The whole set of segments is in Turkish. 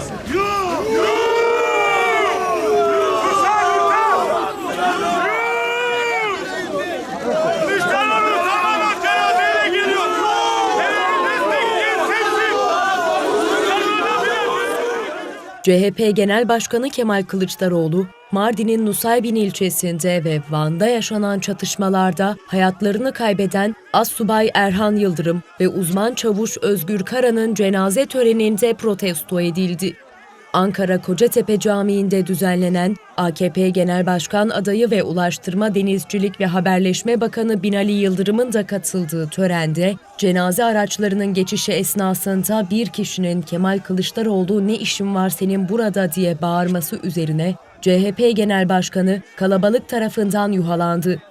Kılıçdaroğlu CHP Genel Başkanı Kemal Kılıçdaroğlu, Mardin'in Nusaybin ilçesinde ve Van'da yaşanan çatışmalarda hayatlarını kaybeden Assubay Erhan Yıldırım ve uzman çavuş Özgür Kara'nın cenaze töreninde protesto edildi. Ankara Kocatepe Camii'nde düzenlenen AKP Genel Başkan adayı ve Ulaştırma Denizcilik ve Haberleşme Bakanı Binali Yıldırım'ın da katıldığı törende cenaze araçlarının geçişi esnasında bir kişinin Kemal Kılıçdaroğlu ne işin var senin burada diye bağırması üzerine CHP Genel Başkanı kalabalık tarafından yuhalandı.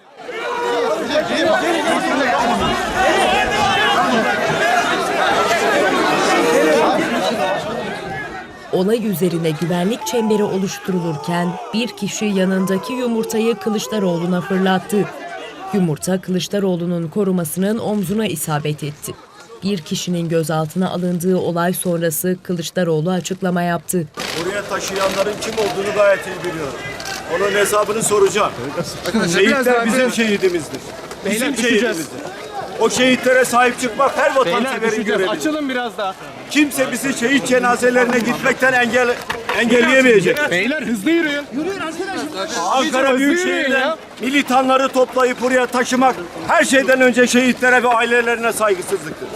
Olay üzerine güvenlik çemberi oluşturulurken bir kişi yanındaki yumurtayı Kılıçdaroğlu'na fırlattı. Yumurta Kılıçdaroğlu'nun korumasının omzuna isabet etti. Bir kişinin gözaltına alındığı olay sonrası Kılıçdaroğlu açıklama yaptı. Buraya taşıyanların kim olduğunu gayet iyi biliyorum. Onun hesabını soracağım. Şehitler bizim şehidimizdir. Bizim şehidimizdir. O şehitlere sahip çıkmak her vatanseverin görevi. Açılın biraz daha. Kimse bizi şehit cenazelerine gitmekten engel engelleyemeyecek. Beyler hızlı yürüyün. Ankara yürüyün Büyükşehir'den ya. militanları toplayıp buraya taşımak her şeyden önce şehitlere ve ailelerine saygısızlıktır.